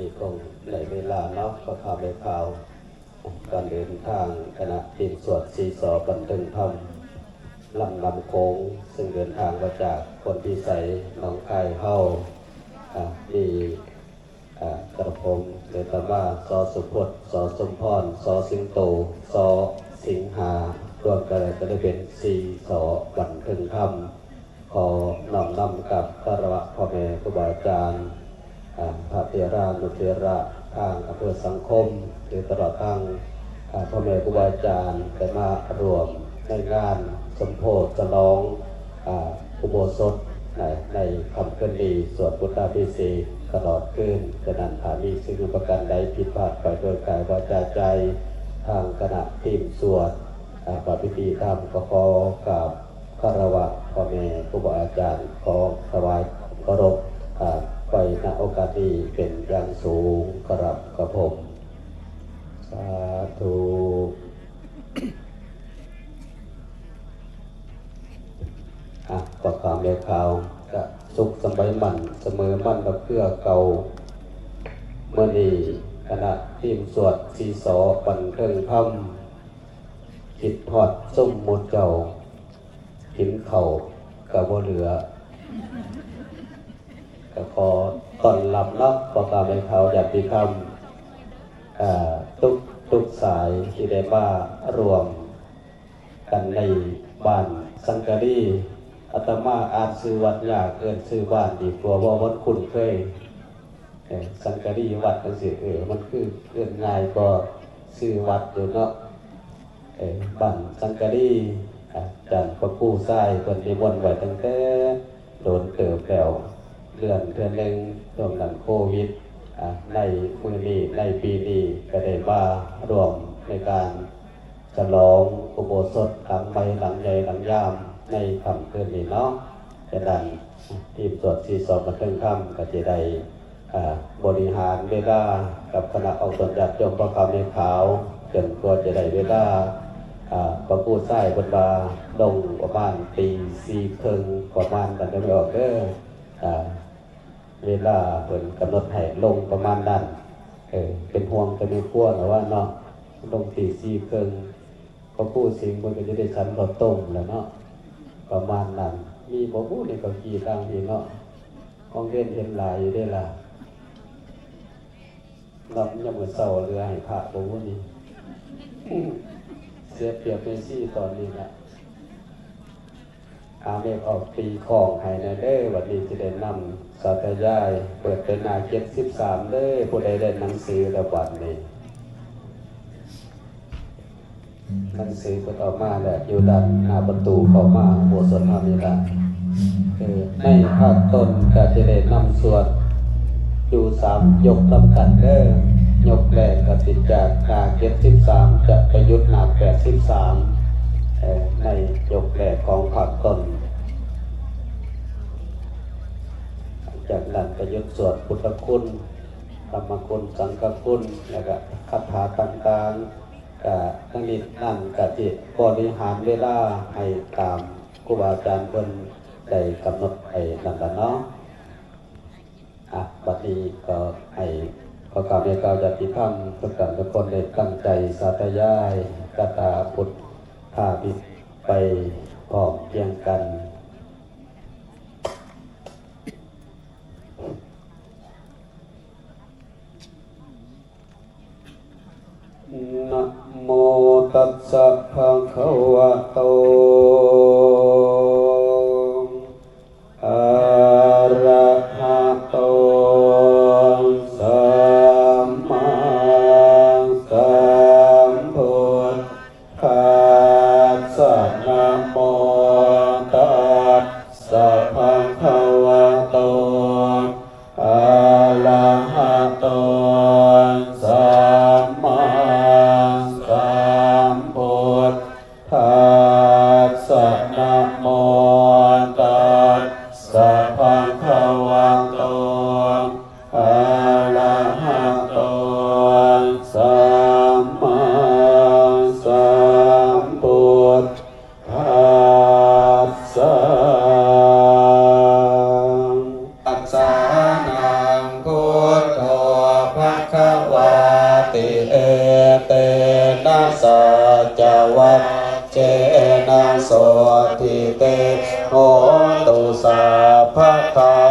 นี้คงในเวลาเนาะก็ข่าวในข่าวการเดินทางคณะทีมสวดสีสอบันเทิงธรรมลำลำโค้งซึ่งเดินทางมาจากคนพิสัยหนองคายเฮ้าที่อ่ากระผมเดตมาซอสุพจน์ซอสมพรซอสิงโตซอสิงหารวมกันเลยก็ได้เป็นสีสอบันเทิงธรรมขอน้อมนำกับคารวะพ่อแม่ครูบาอาจารย์ พระเทรานุเทระทางอำเภอสังคมหรือตลอดทางพ่อแม่ครูบาอาจารย์ได้มารวมในงานสมโพธิฉลองอ่าอุโบสถในในคำเคืนดีสวดพุทธาพิเศษตลอดคืนฉะนั้นถามีสิ่งประการใดผิดพลาดไปโดยกายวาจาใจทางคณะทีมสวดปฏิพิธีธรรมก็ขอกับคารวะพ่อแม่ครูบาอาจารย์ขอถวายเคารพ ไปณโอกาสนี้เป็นอย่างสูงกรับกระผม สาธุอะประกามเรียข่าวจะสุขสมัยมันเสมอมันกับเพื่อเก่าเมื่อนี้คณะทีมสวดสีสอปันเครื่องทำผิดทอดส้มมุดเจ้าหินเข่ากับบ่เหลือ ก็ขอตอนรับเนาะขอกราบในเขาอยากติคำอ่าทุกทุกสายที่ได้มารวมกันในบ้านสังกะรีอาตมาอานซื้อวัดยากเอินซื้อบ้านดีกว่าว่าวัดคุณเคยสังกะรีวัดกันสิเออมันคือเอินง่ายก็ซื้อวัดอยู่เนาะบ้านสังกะรีอาจารย์พระกู้ไส้คนที่มนต์ไว้ตั้งแต่โดนเติบแล้ว เดือนเดือนหนึ่งช่วงนั้นโควิดในมือนี้ในปีนี้ก็ได้มารวมในการฉลองอุโบสถหลังใบหลังใหญ่หลังยามในคำคืนนี้เนาะฉะนั้นทีมสวดที่สองมาเครื่องค่ำก็จะได้บริหารเวลากับคณะออกตนจัดจมประคำในขาวจนกว่าจะได้เวลาอ่าประพูดไส้บนบาลงประมาณตีสี่ครึ่งประมาณกันได้ไม่ออกเด้ออ่า เวลาเปินกำหนดให้ลงประมาณนั้นเออเป็นห่วงจะมีขั้วหรือว่าเนาะลงตีสี่เคิงก็พูดสิ่งมันก็จะได้ชั้นข้าต้มแล้วเนาะประมาณนั้นมีบ่พูดในกับกี่ต่างทีเนาะห้องเรียนเห็นหลายอยู่ได้ละรับยังเหมือนเศร้าเรือให้พระบ่พูดนี่เสียเปรียบเป็นซี่ตอนนี้นะ อาเมฆออกตีของให้นะเด้อวันนี้จะได้นำสัตยาย เปิดเป็นนาเจ็ดสิบสามเด้อผู้ใดได้หนังสือระบัดนี้หนังสือก็ต่อมาแหละอยู่ด้านหน้าประตูเข้ามาโบสถ์ธรรมนี่ละคือในภาคต้นก็จะได้นำสวดอยู่สามยกลำกันเด้อยกแรกกติจากนาเจ็ดสิบสามจะประยุทธ์นาแปดสิบสาม ในยกแรกของภาคต้นจากนั้นก็ยกสวดพุทธคุณธรรมคุณสังฆคุณแล้วก็คาถาต่างๆก็ทั้งนี้นั่นก็ที่บริหารเวลาให้ตามครูบาอาจารย์เพิ่นได้กำหนดให้นั่นละเนาะอะบัดนี้ก็ให้ขอกราบเรียนกล่าวญาติธรรมทุกท่านทุกคนได้ตั้งใจสาธยายกตาพุทธ พาปิดไปพอมเพียงกัน นะโมตัสสะภะคะวะโต โสติเตโหตุสาภะคา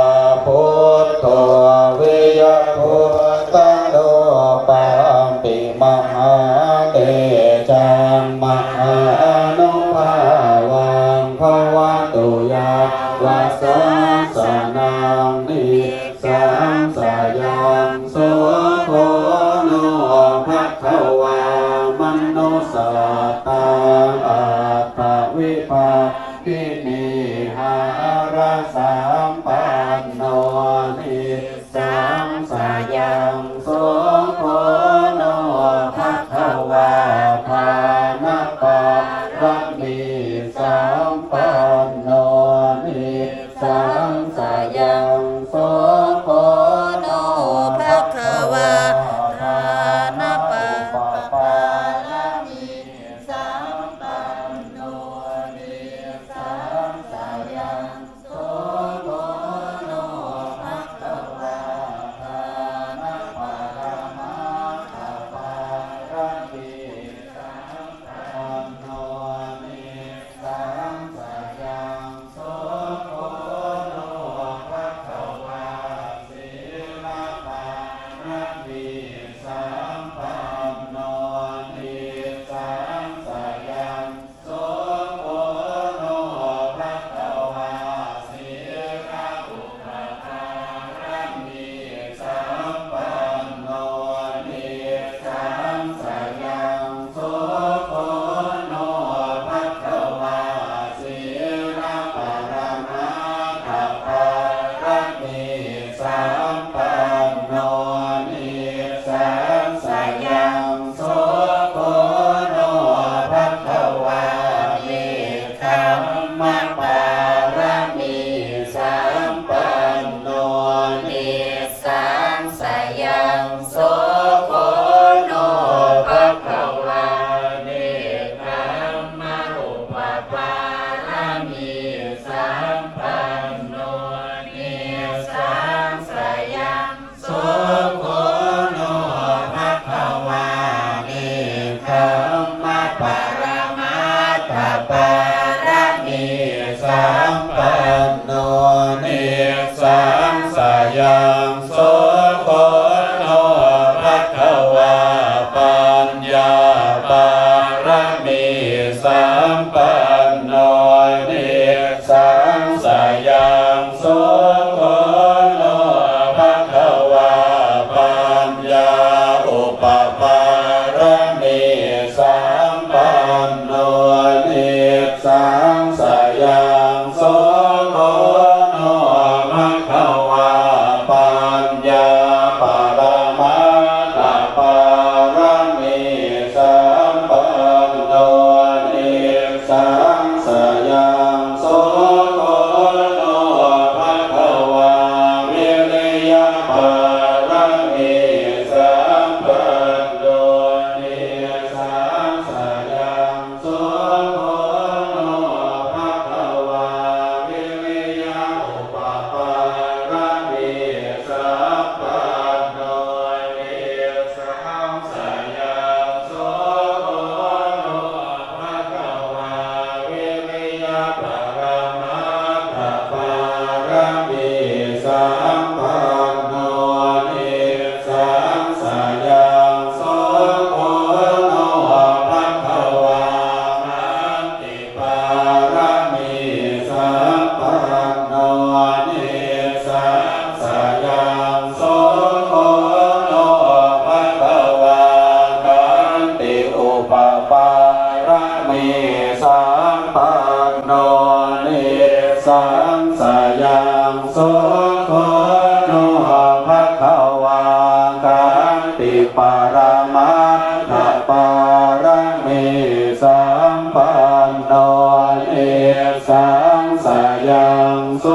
สายังโส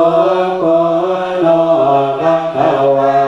โกโลกเทวา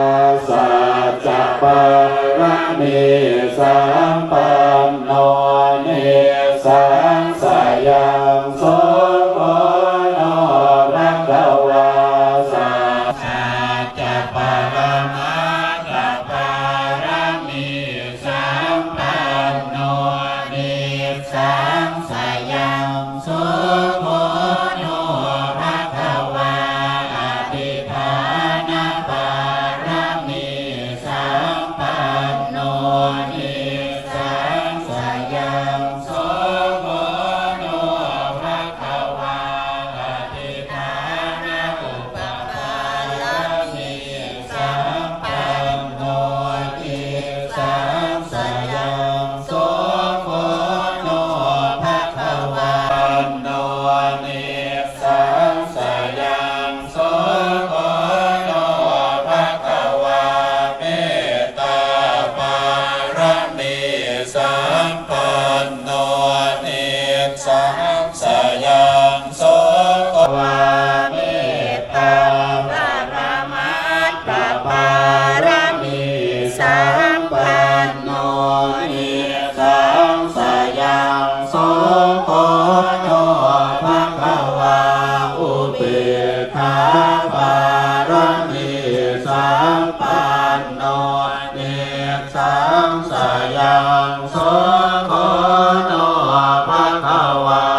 ะคะวา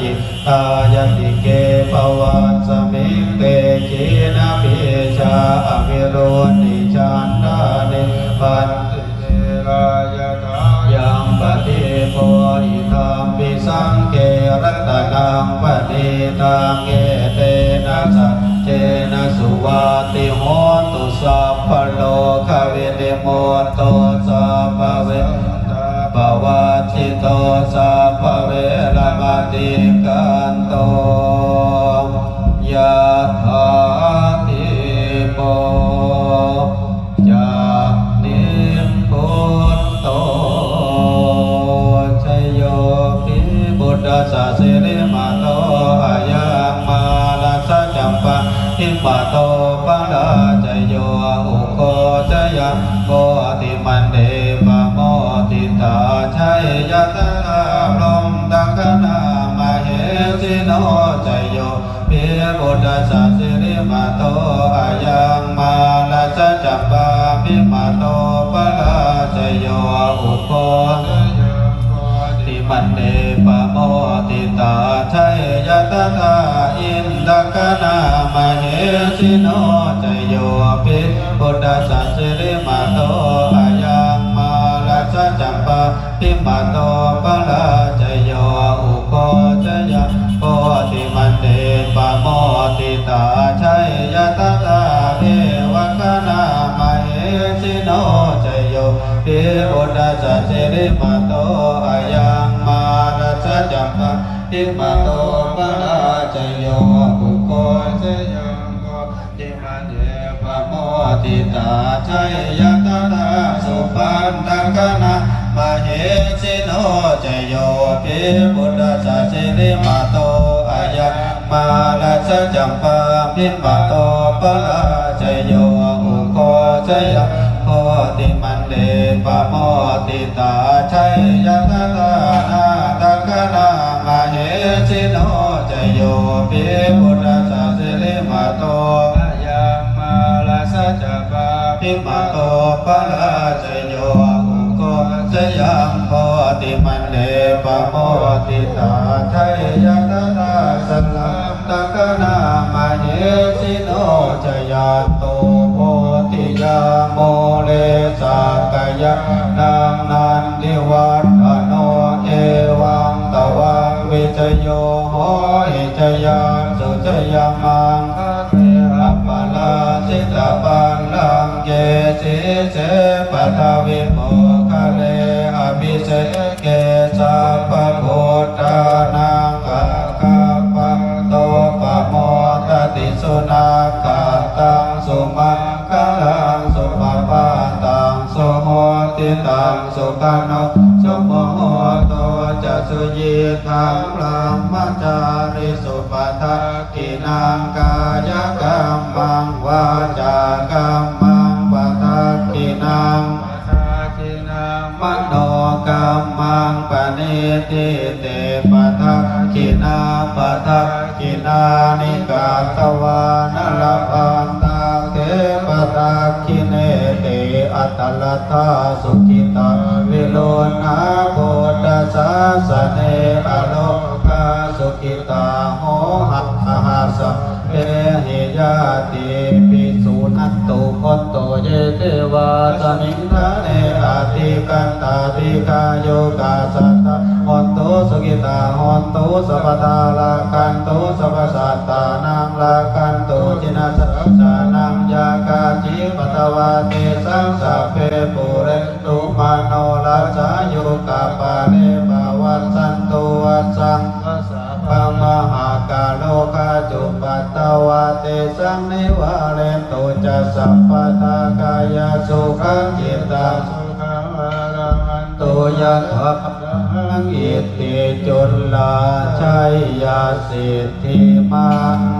จิตตายติเกปวัสสมิงเตขีนาปิชาอวิโรติจันดานิปันติเรายทายังปฏิโพอิธรรมปิสังเกรัตนังปฏิตังเอเตนะสัจเจนะสุวาติโหตุสัพพโลกวินิโมโตสัพพเวปวัชิโตส ร มาโตอายังมาลาสจัมปะหิมาโตปะลาจโยอุโคจยังโกติมันเดปะโมติตาชัยยะตาอินทกนามาเหสิโนจโยปิบุตตสสะสิริมาโตอายังมาลัสสะจัมปะพิมาโตปะลาจโยอุโคจยโกติมันเดปะโมติตาชั พิมาโตปะลาจโยอุโคจยังโกติมันเดปะโมติตาชัยยะตถาสุปันตังคนะมาเหสิโนจโยปิบุตตสสะสิริมาโตอายัมาลัสสะจัมปะพิมาโตปะลาจโยอุโคจยังโกติมันเดปะโมติตาชัยยะตนา จโยปิบุตตสสะสิริมาโตอายังมาลัสสะจัมปะพิมาโตปะลาจโยอุโคจยังโกติมันเดปะโมติตาชัยยะตถาสันลัมตังคนะมาเหสิโนจยาโตโพธิยาโมเลสากยะนังนันทิวัฒ ยมังคะเทระปะลาสิตาปันลังเกสิเสปะทวิโมคะเลอภิเสเกสัพพะโพธานังอาคาปะโตปะโมตติสุนาคาตังสุมังคลังสุปปาตังสุโมติตังสุขันโนสุโมโหโตจะสสุยีธังลามจาริสุ นังกายกรรมังวาจากรรมังปทักกินังปทักกินังมโนกรรมังปณิติเตปทักกินาปทักกินานิกาตวานลพันตาเทปทักกิเนเตอัตตลทาสุขิตาวิโลนาโพธสาสเนอโลก สุขิตาโหหัตถหาสเปหิยาติปิสุนัตตุคตโตเยเทวาสมิงทะเนอาติกันตาติกาโยกาสัตตะหนตุสุขิตาหนตุสัพพทาลากันตุสัพสัตตานังลากันตุจินาสัพสานังยากาจิปตวาเตสังสัพเพปุเรตุมาโนลาสาโยกาปาเนปาวัสสันตุวัสสัง คาโลกาจุปัตตวาเตสังนิวาเรนตุจะสัพพทากายสุขังจิตตังสุขังวารังตุยัตถังอิติจุลลาชัยยาสิทธิมัง